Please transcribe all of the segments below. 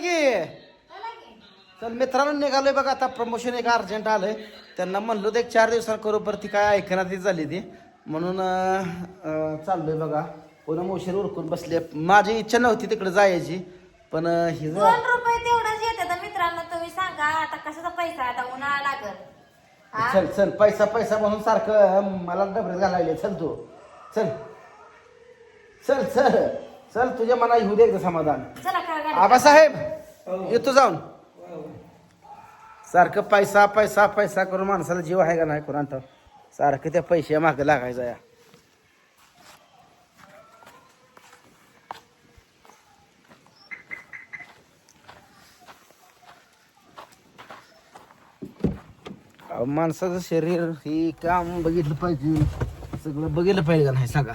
की? चल मित्रांनो निघालोय बघा आता प्रमोशन एक अर्जंट आलंय. त्यांना म्हणलो एक चार दिवसात करू परत ती काय ऐकणार ती झाली ती. म्हणून चाललोय बघा. पुन्हा मोशीर उरकून बसले माझी इच्छा नव्हती तिकडे जायची पण हिचं दोन रुपये तेवढंच येते तर मित्रांनो तुम्ही सांगा आता कशाचा पैसा आता उन्हाळा लागल? हा? चल चल पैसा पैसा म्हणून सारखं मला डबऱ्यात घालायले चल तू. चल. चल चल. चल तुझ्या मना येऊ दे एकदा समाधान. चला आबासाहेब! येतो जाऊन. सारखं पैसा पैसा पैसा करून माणसाला जीव आहे का नाही कोणाला सारखं त्या पैशा मागे लागायचा या. माणसाचं शरीर हे काम बघितलं पाहिजे. सगळं बघितलं पाहिजे का नाही सांगा.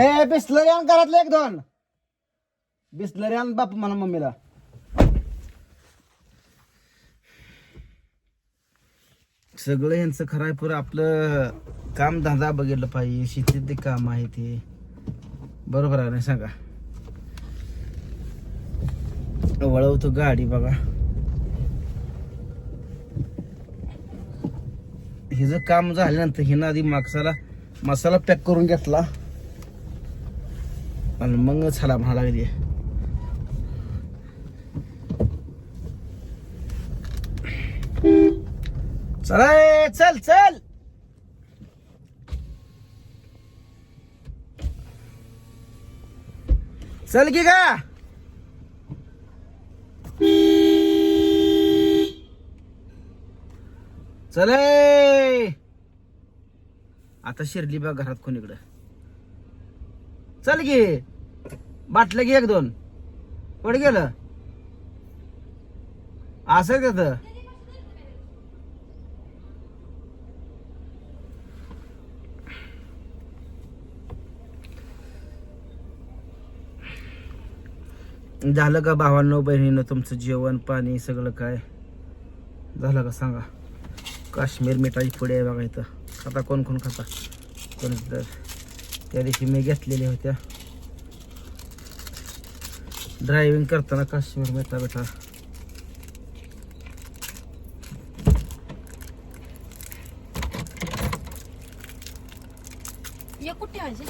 ए बिसलरी आण घरातले एक दोन. बिसलरी आण बाप म्हणा मम्मीला. सगळं यांचं खरं आहे पुरं आपलं काम धंदा बघितलं पाहिजे शेतीत ते काम आहे ते. बरोबर आहे ना सांगा. वळवतो गाडी बघा. हिचं काम झाल्यानंतर हिनं आधी मागसाला मसाला पॅक करून घेतला. आणि मग झाला म्हणा लागली. चला चल चल. चल की का चल आता शिरली बा घरात कोणीकडं चल की. बाटलं की एक दोन. पड गेलं. असं का झालं का भावांनो बहिणीनं तुमचं जेवण पाणी सगळं काय? झालं का? सांगा. काश्मीर मिठाई पुढे आहे बघा इथं. खाता कोण कोण खाता? कोण तर. त्या दिवशी मी घेतलेल्या होत्या. ड्रायव्हिंग करताना काश्मीर मिठा बेटा ये कुठे व्हायचे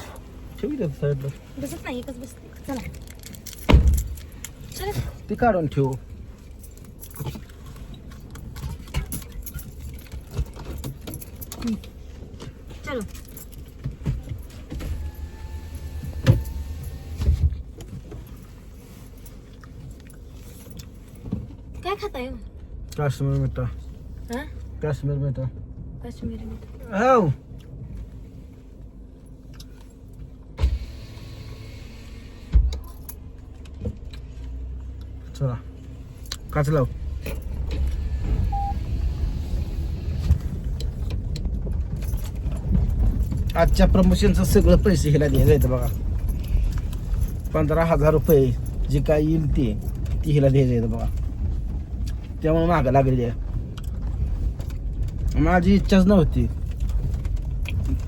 ठेवू साईडला बसत नाही एकच बसते. चला. ती काढून ठेवू चलो काय खाताय हो? काश्मीर मिठा हा काश्मीर मिठा काश्मीरी मीठ हो चला काच लाव. आजच्या प्रमोशनचं सगळं पैसे हिला द्यायचं बघा. पंधरा हजार रुपये जे काय येईल ते ती हिला द्यायचं बघा. त्यामुळे माग लागलेली आहे. माझी इच्छाच नव्हती.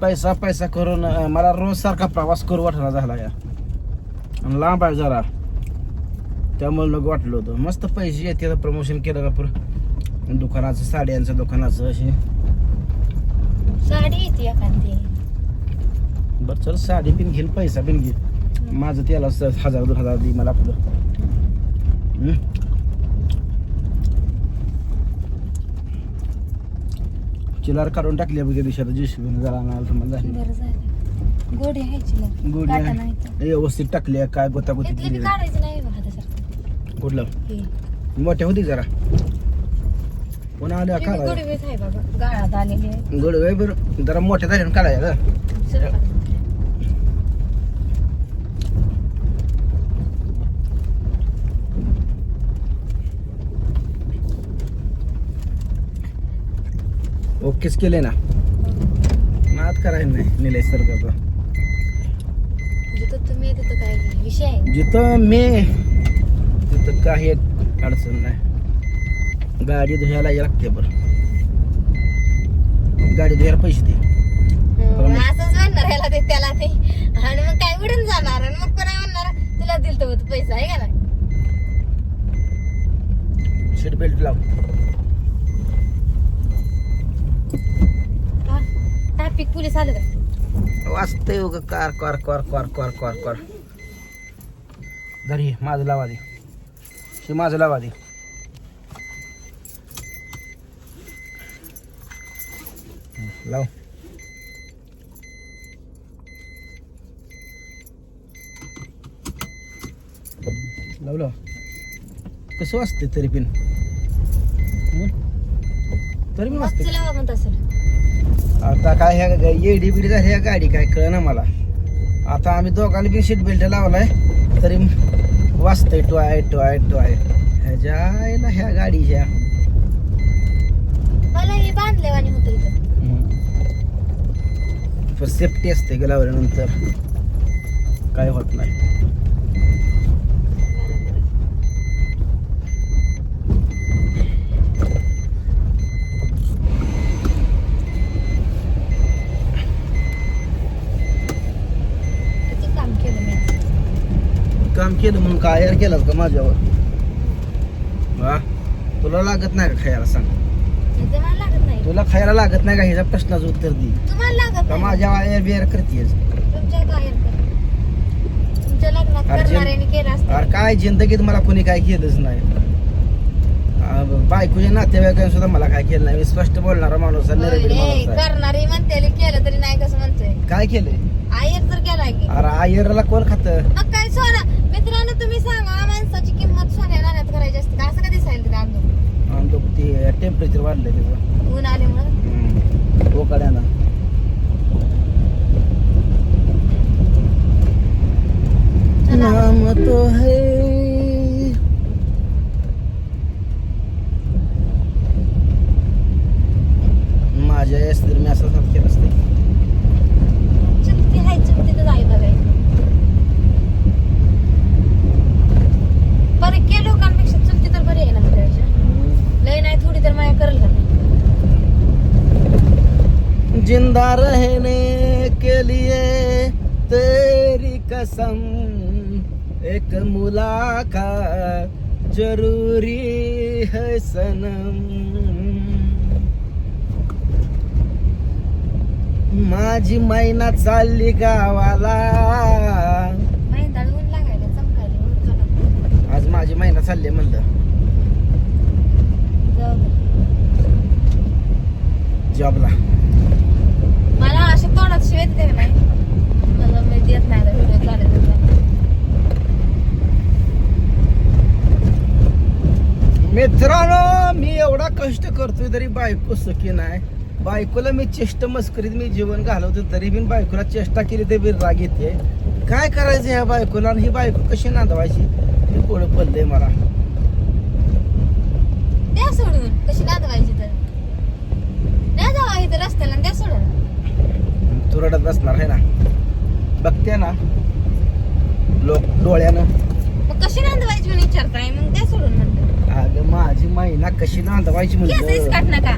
पैसा पैसा करून मला रोज सारखा प्रवास करू वाटणार झाला या. आणि लांब आहे जरा. त्यामुळे मग वाटलं होतं. मस्त पैसे येते प्रमोशन केलं का पर. दुकानाचं साड्यांचं दुकानाचं असे साडी येते एखादी. बरं चल साडी पिन घेईन पैसा पिन घे माझं त्याला हजार दोन हजार दे मला आपलं? चिलार काढून टाकली बघ दिवसात जेसीबीने जरा आणायला तुम्हाला झाली. गोडी गोडी आहे. नाही तर. व्यवस्थित टाकली काय गोतागोती केली बी काढायचं नाही बघा हातासारखं कुठलं? मोठ्या होती जरा. पुन्हा आल्या का आहे बाबा. गाळात आलेली आहे. गोड वेळ बरं. जरा मोठ्या काढायला. ओकेच केले ना. नाद करायला नाही निलेश सर करतो जिथं तुम्ही तिथं काय विषय आहे? जिथं मी तिथं काही अडचण नाही. गाडी धुयाला लागते बरं. गाडी धुयाला पैसे दे. असंच म्हणणार ह्याला ते त्याला ते. आणि मग काय उडून जाणार? आणि मग कोणा म्हणणार? तुला दिल तर पैसा आहे का नाही? सीट बेल्ट लाव. ट्रॅफिक पोलीस आलं काय वाचतंय car car car car car car car घरी माझं लावा दे. हे माझं लावा दे हं, लाव. लावलं. कसं वाजते तरी पण? तरी पण वाजते मागचं लावा म्हणत असेल. आता काय ह्या येडी बिडी झाली ह्या गाडी काय कळ ना मला. आता आम्ही दोघांनी बी सीट बेल्ट लावलाय. तरी वाचतंय टोय टोय टोय ह्याच्या आईला ह्या गाडीच्या. मला हे बांधलेवानी होतं इथं. सेफ्टी असते गेल्यावरनंतर काय होत नाही किती काम केलं मी आज. काम केलं म्हणून काय यार केलं का माझ्यावर? हा? तुला लागत नाही का खायला सांग? तुला खायला लागत नाही का? ह्याच्या प्रश्नाचं उत्तर दे. का माझ्या वायर बियर करतेस अरे काय जिंदगीत मला कोणी काय केलंच नाही. बायकोच्या नातेवाईकांनी सुद्धा मला काय केलं नाही. स्पष्ट बोलणारा माणूस. करणारी म्हणते केलं तरी नाही कसं म्हणतोय. काय केलंय? आयर तर केलाय की. अरे आयरला कोण खात मग काय सोना मित्रांनो तुम्ही सांगा माणसाची किंमत सोन्या नाण्यात करायची असते का? असं का दिसायला तिथे अंदर ते टेम्परेचर वाढलंय त्याचं ऊन आल्यामुळं हम्म. ओकाड्यानं चला. नाम तो है माझ्या यास तर मी असं साफ केलं असते चुलती हाय चुलतीतच आहे बघाय परक्या लोकांपेक्षा चुलती तर बरी आहे ना माझ्यापेक्षा लय नाही थोडी तर माया करेल का जिंदा रहने के लिए तेरी कसम एक मुलाकात जरूरी है सनम। माझी मैना चालली गावाला. आज माझी महिना चालली म्हणलं जाऊ दे. जॉबला मला असे तोंडात शिवेत दे नाही मला मी देत नाही व्हिडिओ काढत होता. मित्रांनो मी एवढा कष्ट करतोय तरी बायको सुखी नाही. बायकोला मी चेष्ट मस्करीत मी जीवन घालवतो तरी बिन बायकोला चेष्टा केली ते बिन राग येते. काय करायचं ह्या बायकोला आणि ही बायको कशी नांदवायची? हे पुढं पडलंय मला. द्या सोडून. कशी नांदवायची तर? द्या जावा इथं रस्त्याला आणि द्या सोडून. तू रडत बसणार आहे ना? बघते ना. लोक डोळ्यानं. मग कशी नांदवायची म्हणून विचारताय? मग अगं माझी महिना कशी नांदवायची केस म्हणजे काढ नका.